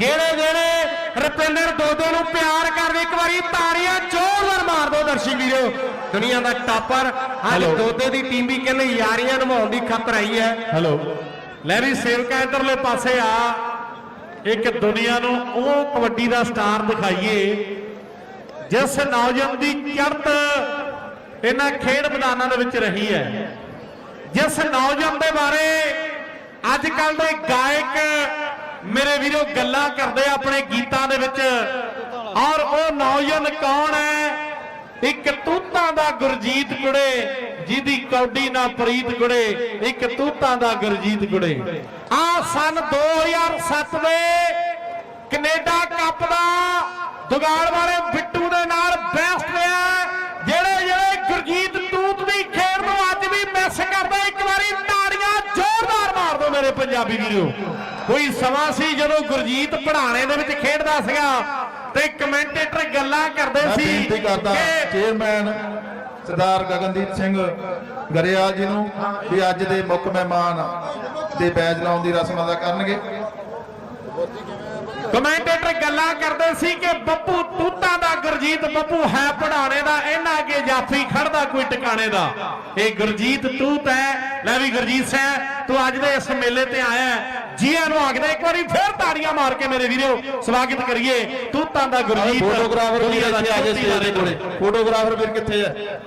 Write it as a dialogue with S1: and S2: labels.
S1: ਜਿਹੜੇ ਜਿਹੜੇ ਰੁਪਿੰਦਰ ਦੋਦੇ ਨੂੰ ਪਿਆਰ ਕਰਦੇ ਇੱਕ ਵਾਰੀ ਤਾੜੀਆਂ ਜ਼ੋਰਦਾਰ ਮਾਰ ਦਿਓ ਦਰਸ਼ਕ ਵੀਰੋ। ਦੁਨੀਆ ਦਾ ਟਾਪਰ ਅੱਜ
S2: ਹੈਲੋ।
S1: ਦੋਦੇ ਦੀ ਟੀਮ ਵੀ ਕਹਿੰਦੇ ਯਾਰੀਆਂ ਨਿਭਾਉਣ ਦੀ ਖਾਤਰ ਆਈ ਹੈ।
S2: ਹੈਲੋ
S1: ਲੈ ਵੀ ਸੇਵਕਾ ਇਧਰਲੇ ਪਾਸੇ ਆ।
S2: ਇੱਕ ਦੁਨੀਆ ਨੂੰ ਉਹ ਕਬੱਡੀ ਦਾ ਸਟਾਰ ਦਿਖਾਈਏ ਜਿਸ ਨੌਜਵਾਨ ਦੀ ਚੜ੍ਹਤ ਇਹਨਾਂ ਖੇਡ ਮੈਦਾਨਾਂ ਦੇ ਵਿੱਚ ਰਹੀ ਹੈ। ਜਿਸ ਨੌਜਵਾਨ ਦੇ ਬਾਰੇ ਅੱਜ ਕੱਲ ਦੇ ਗਾਇਕ ਮੇਰੇ ਵੀਰੋ, ਗੱਲਾਂ ਕਰਦੇ ਆਪਣੇ ਗੀਤਾਂ ਦੇ ਵਿੱਚ। ਔਰ ਉਹ ਨੌਜਵਾਨ ਕੌਣ ਹੈ? ਇੱਕ ਤੂਤਾਂ ਦਾ ਗੁਰਜੀਤ ਗੁੜੇ ਜਿਹਦੀ ਕੌਡੀ ਨਾ ਪ੍ਰੀਤ ਗੁੜੇ ਇੱਕ ਤੂਤਾਂ ਦਾ ਗੁਰਜੀਤ ਗੁੜੇ ਆ ਸਨ 2007 ਦੇ ਕੈਨੇਡਾ ਕੱਪ ਦਾ ਦੁਗਾਲ ਵਾਲੇ ਬਿੱਟੂ ਦੇ ਨਾਲ ਬੈਸਟ ਰਿਹਾ ਜਿਹੜੇ ਜਿਹੜੇ ਗੁਰਜੀਤ ਤੂਤ ਦੀ ਖੇਡ ਨੂੰ ਅੱਜ ਵੀ ਮਿਸ ਕਰਦਾ ਇੱਕ ਵਾਰੀ ਤਾੜੀਆਂ ਜ਼ੋਰਦਾਰ ਮਾਰ ਪੰਜਾਬੀ ਵੀਰੋ। ਕੋਈ ਸਮਾਂ ਸੀ ਜਦੋਂ ਗੁਰਜੀਤ ਪੜਾਣੇ ਦੇ ਵਿੱਚ ਖੇਡਦਾ ਸੀਗਾ ਤੇ ਕਮੈਂਟੇਟਰ ਗੱਲਾਂ ਕਰਦੇ ਸੀ
S3: ਬੇਨਤੀ ਕਰਦਾ ਚੇਅਰਮੈਨ ਸਰਦਾਰ ਗਗਨਦੀਪ ਸਿੰਘ ਗਰੇਵਾਲ ਜੀ ਨੂੰ ਵੀ ਅੱਜ ਦੇ ਮੁੱਖ ਮਹਿਮਾਨ ਦੇ ਬੈਜ ਲਾਉਣ ਦੀ ਰਸਮ ਅਦਾ ਕਰਨਗੇ।
S2: ਕਮੈਂਟੇਟਰ ਗੱਲਾਂ ਕਰਦੇ ਸੀ ਕਿ ਬੱਬੂ ਤੂਤਾਂ ਦਾ ਗੁਰਜੀਤ ਬੱਬੂ ਹੈ ਪੜਾਣੇ ਦਾ ਇਹਨਾਂ ਅੱਗੇ ਜਾਫੀ ਖੜਦਾ ਕੋਈ ਟਿਕਾਣੇ ਦਾ। ਇਹ ਗੁਰਜੀਤ ਤੂਤ ਹੈ ਲੈ ਵੀ ਗੁਰਜੀਤ ਸਿੰਘ। ਤੂੰ ਅੱਜ ਦੇ ਇਸ ਮੇਲੇ ਤੇ ਆਇਆ। ਜੀਆਂ ਨੂੰ ਆਖਦਾ ਇੱਕ ਵਾਰੀ ਫੇਰ ਤਾੜੀਆਂ ਮਾਰ ਕੇ ਮੇਰੇ ਵੀਰੋ ਸਵਾਗਤ ਕਰੀਏ। ਤੂਤਾਂ ਦਾ ਗੁਰਜੀਤ
S3: ਫੋਟੋਗ੍ਰਾਫਰ ਵੀ ਇੱਥੇ ਆ ਗਏ ਸਟੇਜ ਦੇ ਕੋਲੇ। ਫੋਟੋਗ੍ਰਾਫਰ ਵੀਰ ਕਿੱਥੇ ਹੈ?